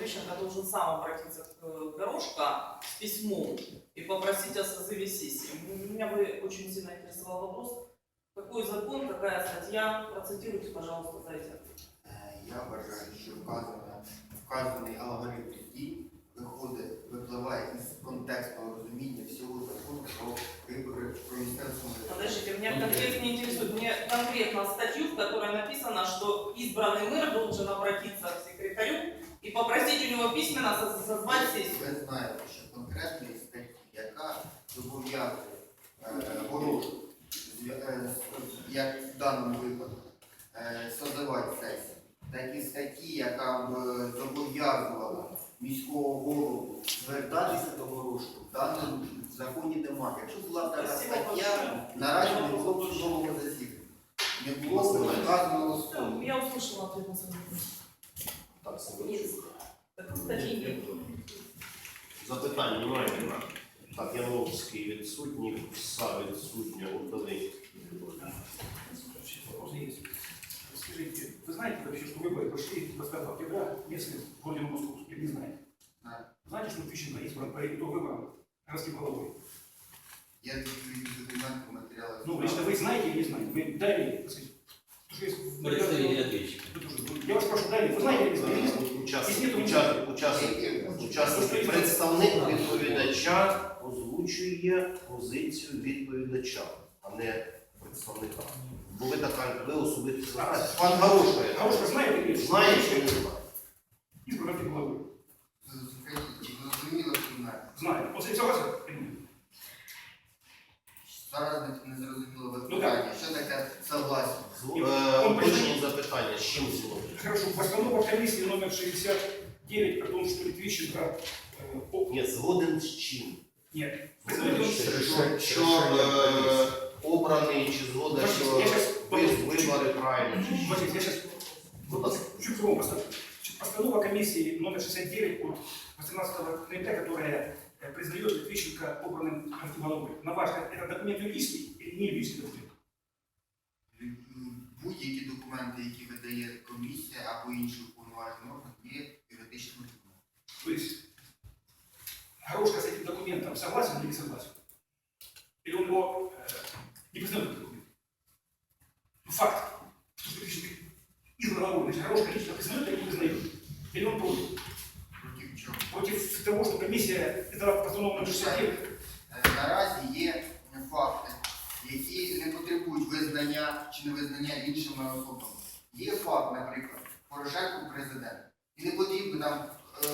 Литвищенко должен сам обратиться к э, Горошко с письмом и попросить о созыве сессии. Меня бы очень сильно интересовал вопрос, какой закон, какая статья, процитируйте, пожалуйста, дайте. Е, Я вважаю, що вказане, вказаний алгоритм дій виходить, випливає із контексту розуміння всього закону про вибори про місцеве самоврядування. Подождите, меня конкретно интересует, мне конкретно статью, в которой написано, что избранный мэр должен обратиться к секретарю и попросить у него письменно соз- созвать сессию. Ви знаєте, що конкретної статті, яка зобов'язує е, ворожу, зв'я- е, з- як в даному випадку, е, созивати сесію, такі статті, яка б е, зобов'язувала міського голову звертатися до ворожку, в даному законі немає. Якщо була така Спасибо стаття, большое. наразі не було б судового засідання. Не було б вказаного суду. я услышала ответ на свой вопрос. Так, Нет. Савельчук. Так, статьи нет. Запитань немає, немає. Так, Яновський відсутній, СА відсутня, Удалий. Вопрос есть. Скажите, вы знаете вообще, что выборы прошли 25 октября местные в городе Московск? Или не знаете? Знаю. Знаете, что Тыщенко избран по итогу выборов городским головой? Я відповідні документи, матеріали. Ну, лично вы знаете или не знаете? Вы дали, так сказать, потому что есть- Представитель ответчика. Я вас прошу, дали, вы знаете или не знаете? Е, Учасник, учасник, учасник, учасник, представник відповідача озвучує позицію відповідача, а не представника. Бо ви така, ви особисто знаєте. Пан Горошко, я Горошко или знає чи не знає? Избран городским головой. Зрозуміло, що. Знаю. Он с этим согласен? Или нет? Зараз не- не зрозуміло Ну, питання. Що таке согласен? З- е, Уточнені запитання, з чим згоден? Хорошо. Постанова комиссии номер 69 о том, что Литвищенко... э, о- Ні, згоден з чим? Нет. Згоден, що, що е, обраний чи згода, що Я сейчас... ви- вибори правильні. чи що? Василий, я сейчас Будь ласка. чуть другому поставлю. Значит, Постанова комиссии номер 69 от 18 ноября, которая э, признает Литвищенко обранным антиголовой. На ваш взгляд, это документ юридический или не юридический документ? М, Будь-які документи, які видає комісія або інший уповноважений орган, є юридичним документом. То есть Горошко с этим документом согласен или не согласен? Или он его э, не признает этот документ? Ну, факт, что Литвищенко избран головой, значит, Горошко лично признает или не признает? Или он против? Против того, что комиссия издала постанову номер 69 Е, Наразі є факти, які не потребують визнання чи невизнання іншими особами. Є факт, наприклад, Порошенко президент. І не потрібно там е,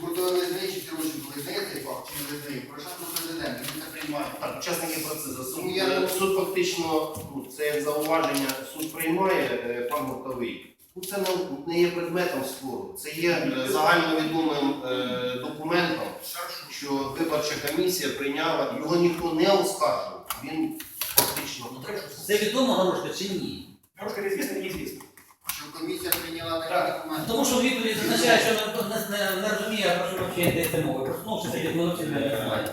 Гуртове визнає чи Сіроченко визнає цей факт чи не визнає. Порошенко президент, він це приймає. Так, учасники процесу. Суд, Ну, я- суд фактично, ну, це як зауваження, суд приймає е, пан Гуртовий. Ну, це не, не є предметом спору. Це є е, загальновідомим е, документом, що виборча комісія прийняла, його ніхто не оскаржував. Він фактично. Ну, Це відомо Горошко чи ні? Известно или неизвестно? Що комісія прийняла Так. такий документ. Тому що відповідь зазначає, що не, не, не, не розуміє, про що взагалі йдеться мова. Просто ну, 60 минут не знає.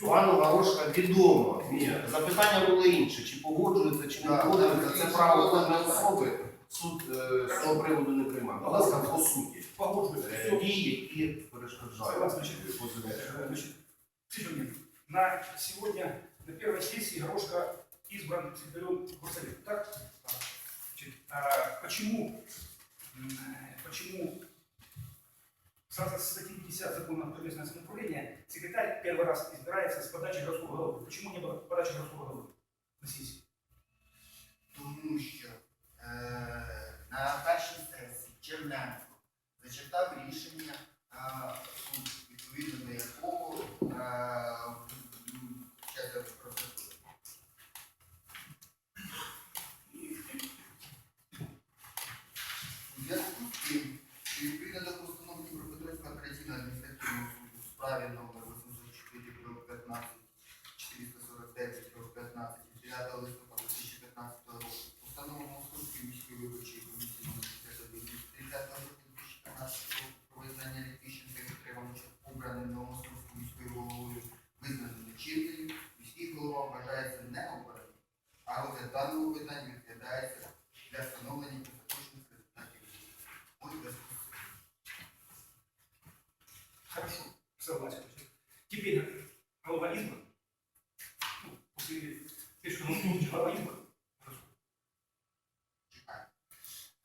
Пану Горошка відомо. Ні, Запитання було інше, чи погоджується, чи не погоджується. Це право кожної особи. Суд е, з цього приводу не приймає. Будь ласка, по суті. Погоджуюсь. Е. Дії, які перешкоджають. Значит, э, на сегодня, на первой сессии Горошко избран секретарем Горсовета, так? Значит, а почему, м, почему сразу с статьи 50 закона про местное самоуправление секретарь первый раз избирается с подачи городского головы? Почему не было подачи городского головы на сессии? Тому що е, на першій сесії Черненко зачитав рішення е, суду, відповідно до якого е, Ну, после следующего голосования голова избрана. Чекай.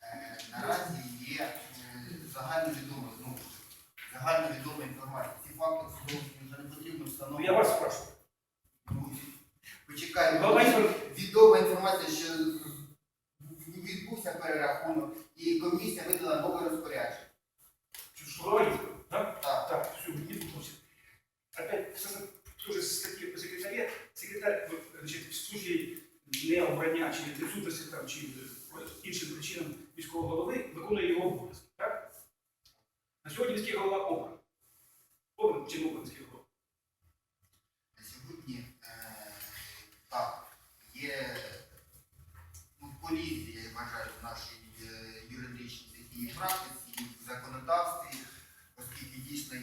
Е, Наразі є е, загальновідома, ну, загальновідома інформація. Ці факти судовості вже не потрібно Ну, я встановлювати. вас спрашиваю. Ну, Почекай, Голова избрана. відома інформація, що відбувся перерахунок, і комісія видала нове розпорядження. Что голова избрана, да? Так. Так, все, не путался. Опять, кстати, тоже статьи по секретаре. Секретарь, вот, значит, в случае необрання чи відсутності там, чи по іншим причинам міського голови виконує його обов'язки. Так? На сьогодні міський голова обран. Обран чи не обран міський голова? На сьогодні е, так, є ну, колізія, я вважаю, в нашій е, юридичній такій практиці і в законодавстві, оскільки дійсно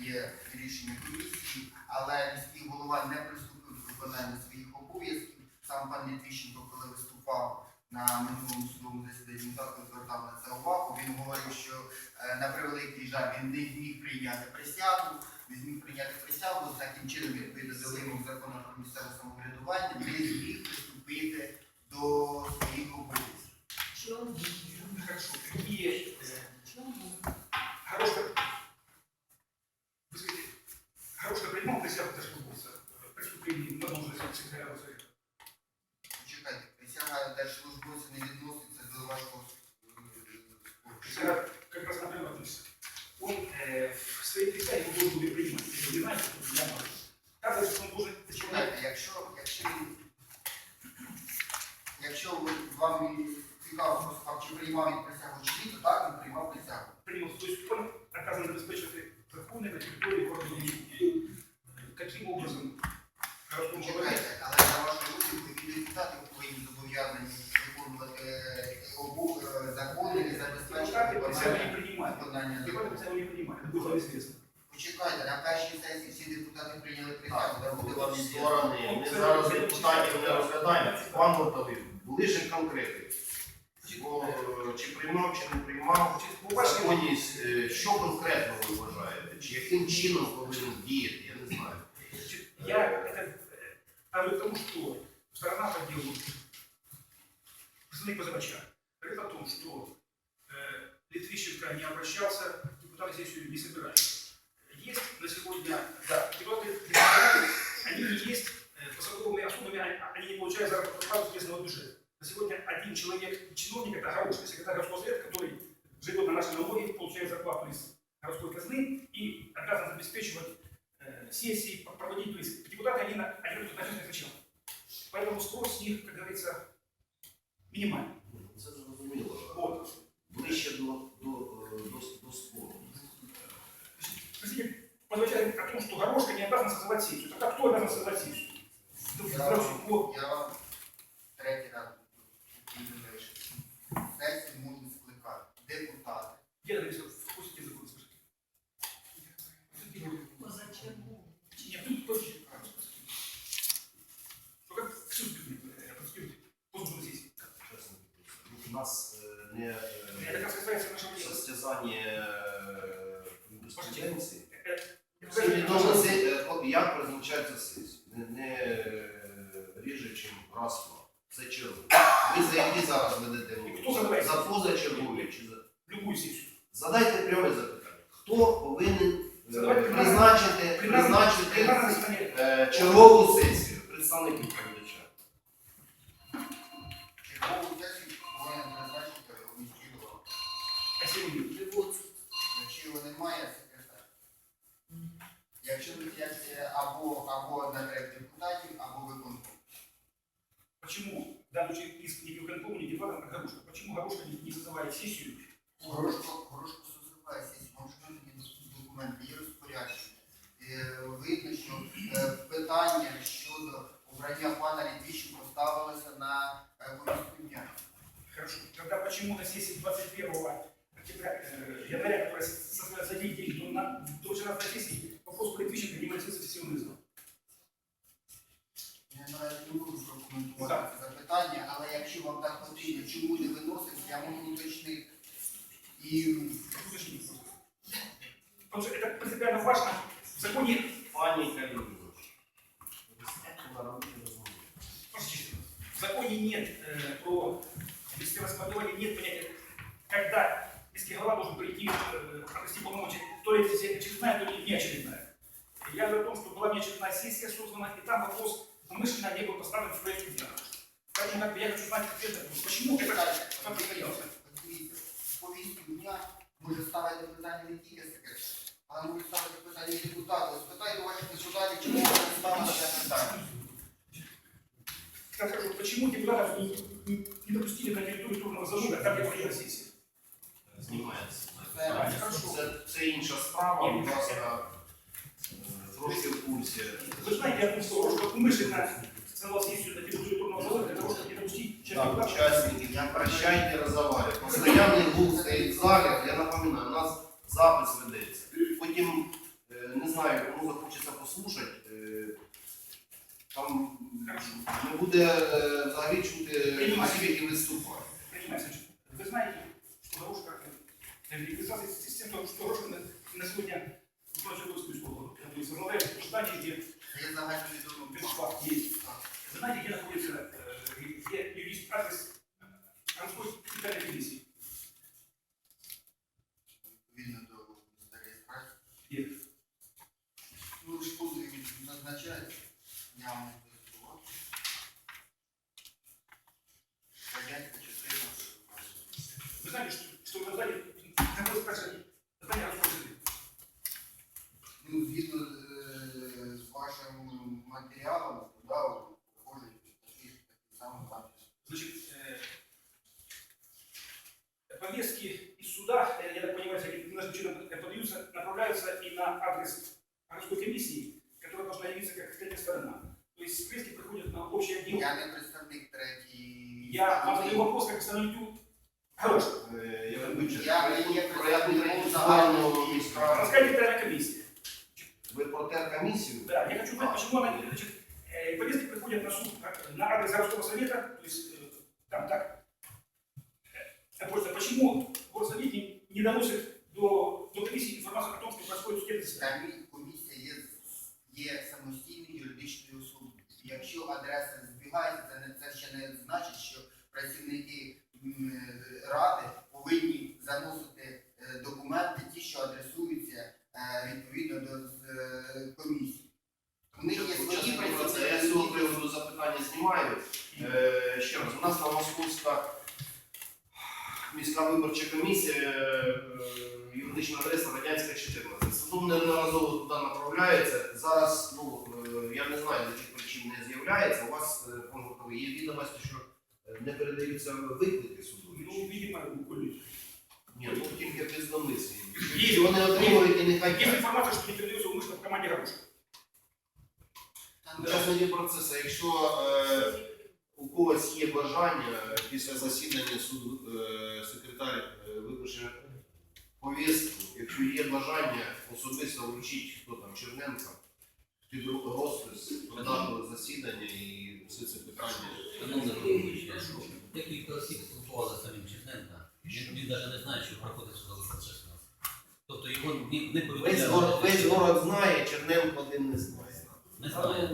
рішення комісії, але міський голова не приступив до виконання своїх обов'язків. Сам пан Літвіщенко, коли виступав на минулому судовому засіданні, також звертав на це увагу. Він говорив, що е, на превеликий жаль він не зміг прийняти присягу не зміг прийняти присягу, таким чином відповідно до вимог закону про місцеве самоврядування, не зміг приступити до своїх обов'язків. Хорошо. И э, Горошка, вы скажите, Горошка принимал присягу Держслужбовца Почекайте, присяга держслужбовця не відноситься до вашого е, как раз напрямую. Он э, в своей присяге был принимать. прийняли присягу, де буде вам Так, звісно. сторони, ми зараз депутатів не розглядаємо. Пан Готовий, були ж конкретики. Бо, е, Чи приймав, чи не приймав, У вас є законність, е, що конкретно ви вважаєте? Чи яким чином повинен діяти, я не знаю. Значит, я это э, говорю к тому, что сторона по делу, представник позывача, говорит о том, что э, Литвищенко не обращался, депутаты сессию не собирались. Есть на сегодня, да, собирались, они не есть э, посадовыми особами, они, не получают заработную плату местного бюджета. На сегодня один человек, чиновник, это Горошко, секретарь городского совета, который живет на наши налоги, получает зарплату из городской казны и обязан обеспечивать э, сессии проводить, то есть депутаты, они, на, они работают на частных началах. Поэтому спрос с них, как говорится, минимальный. Простите, позвольте о том, что Горошко не обязан созывать сессию. Тогда кто обязан созывать сессию? Ну, Я короче, вам, вот. я вам третій раз відповідаю, що сесію можуть скликати депутати. Я написал, впустите закон, скажите. Нет, тут точно. Ну как, все процедуре, позже сессии. Чесно. У нас е, не Это е, как раз касается нашего дела. состязання Відомо, се- е, от як призначається сесія. Не, не е, ріже, чим раз в рік. Це чергово. Ви за які зараз ведете І хто мову? За поза позачергові чи за. Любую сессию. Задайте пряме запитання. Хто повинен е, Задавайте пряме- призначити, призначити е, чергову сесію? представників відповідача. и. Ну, Потому что это принципиально важно. В законе... Паника не В законе нет э, про беспиросподование, нет понятия, когда если глава должен прийти, э, провести полномочия, то ли здесь очередная, то ли не очередная. Я говорю о том, что была неочередная сессия создана, и там вопрос умышленно не был поставлен в проекте дня. Поэтому как бы, я хочу знать ответ, почему это так, как приходилось дня може ставити питання не тільки секретар, але може ставити питання і депутати. Спитайте ваших депутатів, чому вони не ставили це питання. Как скажу, почему депутатов не, не, не допустили на территорию турного завода, там где проходила сессия? Знімається. Це- Це, це інша справа, будь ласка, е, трошки в курсі. Вы знаете, я думаю, что умышленно создал сессию на территорию турного завода для того, чтобы не допустить часть Так, депутатов. учасники, я прощайте, разговаривать. Постоянный гул стоит в зале, я напоминаю, у нас запис ведеться. Потім, е, не знаю, кому захочеться послухати, е, там не буде е, взагалі чути осіб, які виступають. Понимаете, значит, вы знаете, что дорожка, э, регистрация систем, что дорожка на, на сегодня уплачивает Господь школу. То есть возглавляет здание, где Це є загальновідомим бенчмарк есть. Вы знаете, где находится, э, где юрист адрес городской специальной комиссии? відповідно до міста реєстрації. Где? Ну, ж позові він назначається. Я вам не користував. Радянська частина. Вы знаете, что, что в здании находится также загального сторону міста. Городская территориальная комиссия. Ви про теркомісію? Да, я хочу знать, почему она, значит, э, повестки приходят на суд, как, на адрес городского совета, то есть э, там так. Э, Просто почему горсовет не, не доносит до, до комиссии информацию о том, что происходит судебное заседание? Комі- Комісія є, є самостійною юридичною особою. Якщо адреса збігається, не. У вас, е, пан є відомості, що е, не передаються виклики суду? Ну, видимо, культуре. Ні, ну тільки без домислів. Є. Вони отримують і не хотять. информация, что не передается умышленно в команде Горошка. Там Учасники процесу, якщо е, у когось є бажання е, після засідання суду е, секретар е, випише повістку, якщо є бажання особисто вручити, хто там Черненко, під ру- розпис дату засідання і все це питання. Шановне головуюче, декілька осіб спілкувалися з самим Черненка. Він, він навіть не знає, що проходить судовий процес у нас. Тобто його не, не Весь, повідомляли. город, весь город знає, Черненко один не знає. Не знає.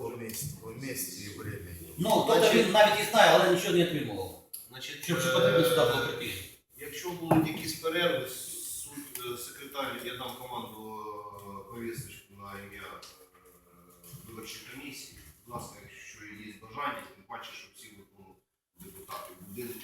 Вместе, вместе и времени. Ну, тобто він навіть і знає, але нічого не отримував. Значить, Щоб е, потрібно сюди було прийти. Якщо будуть якісь перерви, суд, е, я дам команду е, повісточку на ім'я виборчої комісії. Будь ласка, якщо є бажання, тим паче, що всі ну, депутати будинку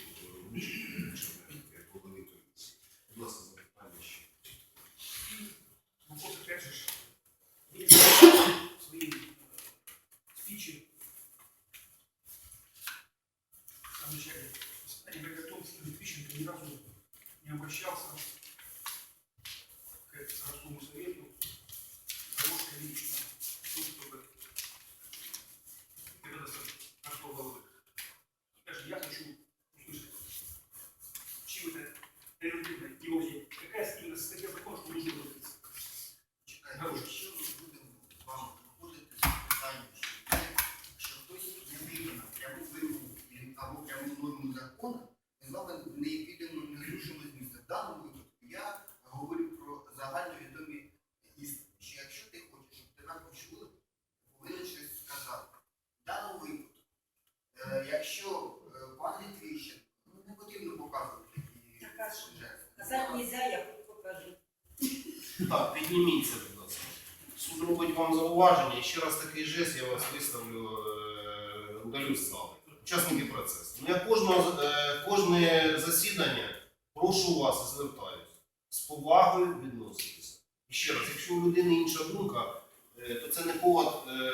удалю. Учасники процесу. Я кожного, е, кожне засідання прошу вас і звертаюся. З повагою відноситися. І ще раз, якщо у людини інша думка, е, то це не повод е,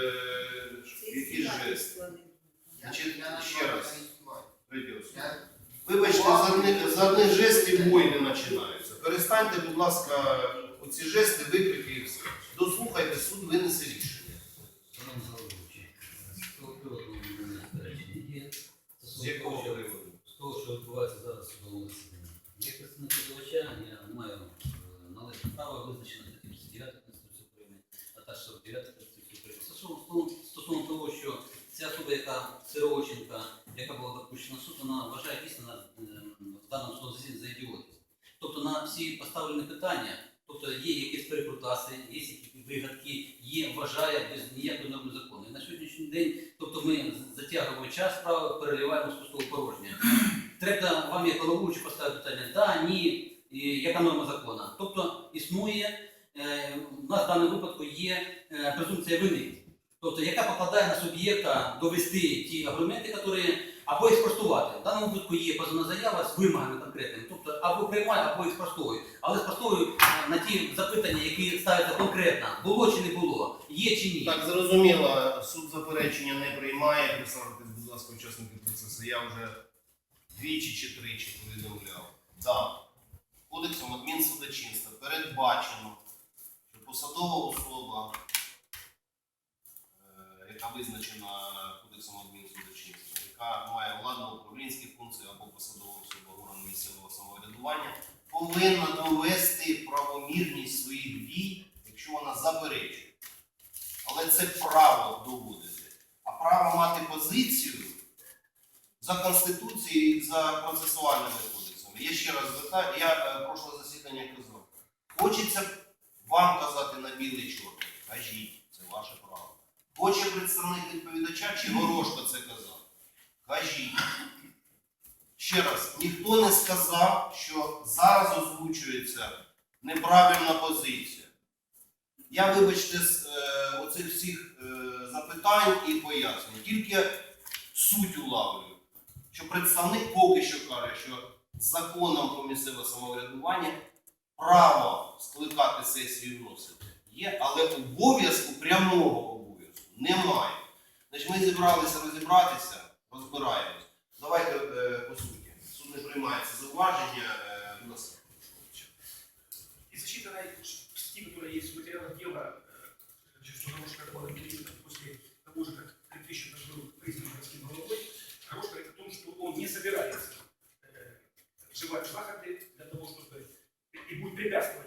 якийсь жест. Значить, ще раз. Вибачте, за одних, за одних жестів війни починаються. Перестаньте, будь ласка, оці жести, викрики і все. Дослухайте, суд винесе рішення. Стосовно якого приводу? з того, що відбувається зараз у судовому засіданні. Як представник позивача, я маю е, належне право визначено статтю 59 Конституції України, а також 49 Конституції України. Стосовно, стосовно- того, що ця особа, яка Сировоченка, яка була допущена суд, вона вважає дійсно е, в даному судовому за ідіотів. Тобто на всі поставлені питання, тобто є якісь перекрутаси, є вигадки, є, вважає без ніякої норми закону. І на сьогоднішній день, тобто ми затягуємо час справи, переливаємо з пустого порожня. Треба вам як головуючий поставити питання, да, ні, яка норма закону. Тобто існує, е, у нас в даному випадку є е, презумпція вини. Тобто, яка покладає на суб'єкта довести ті аргументи, які або їх спростувати. В даному випадку є позовна заява з вимогами конкретними. Тобто або приймає, або їх спростовує. Але спростовує е, на ті запитання, які ставляться конкретно, було чи не було, є чи ні. Так, зрозуміло, суд заперечення не приймає. Присаджуйтесь, будь ласка, учасники процесу. Я вже двічі чи тричі повідомляв. Да. Кодексом адмінсудочинства передбачено, що посадова особа, е, яка визначена Кодексом адмінсудочинства, яка має владно-управлінські функції або посадова особа органу місцевого самоврядування, повинна довести правомірність своїх дій, якщо вона заперечує. Але це право доводити. А право мати позицію за Конституцією і за процесуальними кодексами. Я ще раз звертаю, я е, засідання казав. Хочеться вам казати на білий чорний. Кажіть, це ваше право. Хоче представник відповідача чи Горошко це казав? Кажіть. Ще раз, ніхто не сказав, що зараз озвучується неправильна позиція. Я, вибачте, з е, оцих всіх е, запитань і пояснень. Тільки суть улавлюю, що представник поки що каже, що законом про місцеве самоврядування право скликати сесію вносити є, але обов'язку прямого обов'язку немає. Значить, ми зібралися розібратися, розбираємось. Давайте е, по суті. Суд не приймається зауваження. Е, будь ласка. И зачитанной статьи, которая есть в материалах дела, э, что Горошка была периода после того же, как Литвищенко был признан городским головой, Горошка говорит о том, что он не собирается э, вживать заходы для того, чтобы и будет препятствовать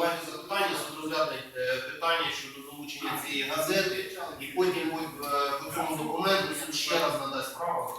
задавайте запитання, суд розгляне е, питання щодо долучення цієї газети, і потім по, е, по цьому документу суд ще раз надасть право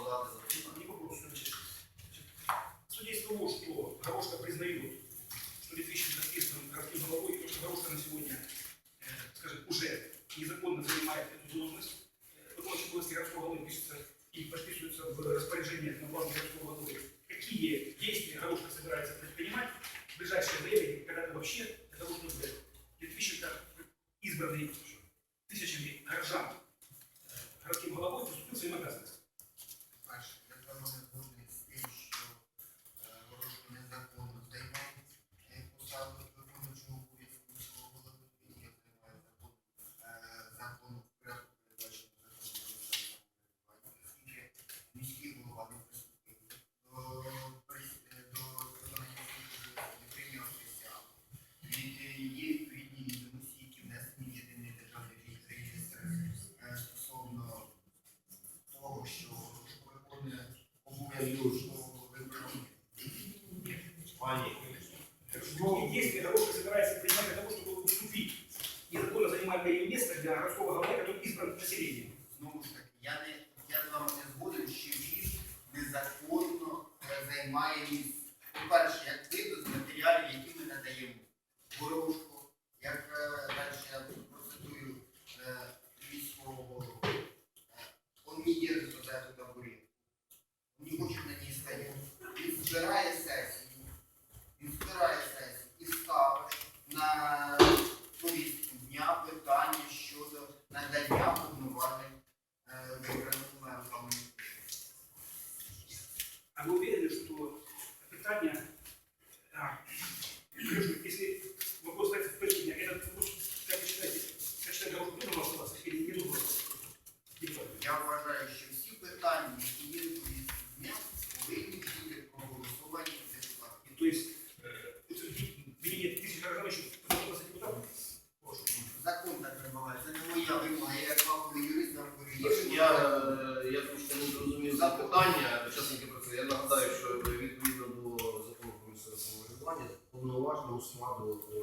самоврядування повноважному складу е,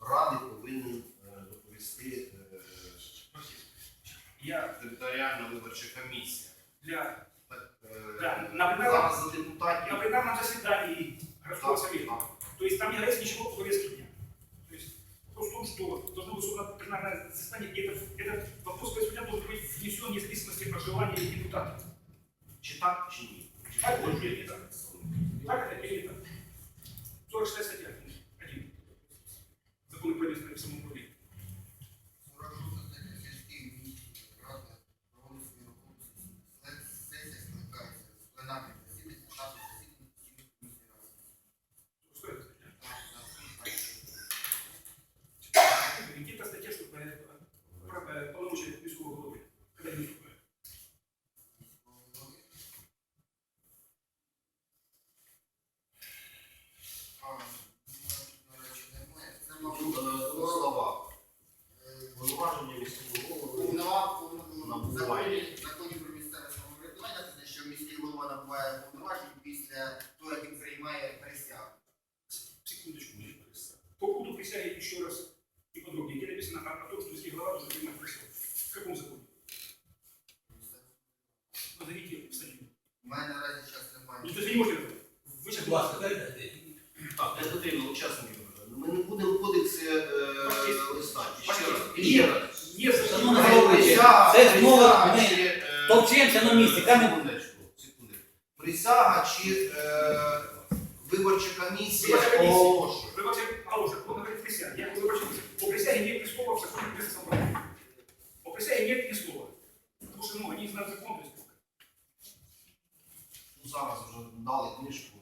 ради повинен е, доповісти е, Я територіальна виборча комісія. для, Так, е, Да, на пленарном- зараз за депутатів. на пленарном заседании городского совета. То есть там не говорится ничего о повестке дня. То есть вопрос в том, что должно быть создано пленарное заседание, и этот, этот вопрос повестки дня должен быть внесен вне зависимости от проживания депутата. Чи так, чи ні? Так это или 46 статья 1. Закон про местное самоуправление. сільський міський рада проводить свою роботу сесія скликається з пленарних засідань, штатних засідань постійної комісії ради. Что это статья? Так, так, так. Где-то статья, что про, про, про полномочия міського голови. Когда не выступает. А, ну, до речі, немає. Це, Ну, мабуть, е, Два слова. е, Повноваження міського голови. Повнова- повно- Набуває. законі- законі про місцеве самоврядування, це те, що міський голова набуває повноважень після того, як він приймає присягу. Секундочку. По поводу присяги еще раз и подробнее. Где написано о, о том, что міський голова должен принимать присягу? В каком законе? Назовите статью. У мене наразі час Ну, немає. то есть вы не можете назвать. Вы сейчас Будь ласка, передайте. Так, не потрібно учасники. Ми не будемо в кодексі е, листати. Ще раз. Ні. Ще раз. Не за Шановна Це головуюча, присяга, це змова, присяга ми чи, е, товчемося на місці, камінь- Секундочку, секундочку. Присяга чи е, виборча комісія Виборча комісія. оголошує. Вы вообще, Алоша, он говорит присяга. Я говорю, почему? По присяге нет ни слова в законе местного самоуправления. По присяге нет ни слова. Потому что, ну, они не знают закон, то есть, Ну, зараз вже дали книжку.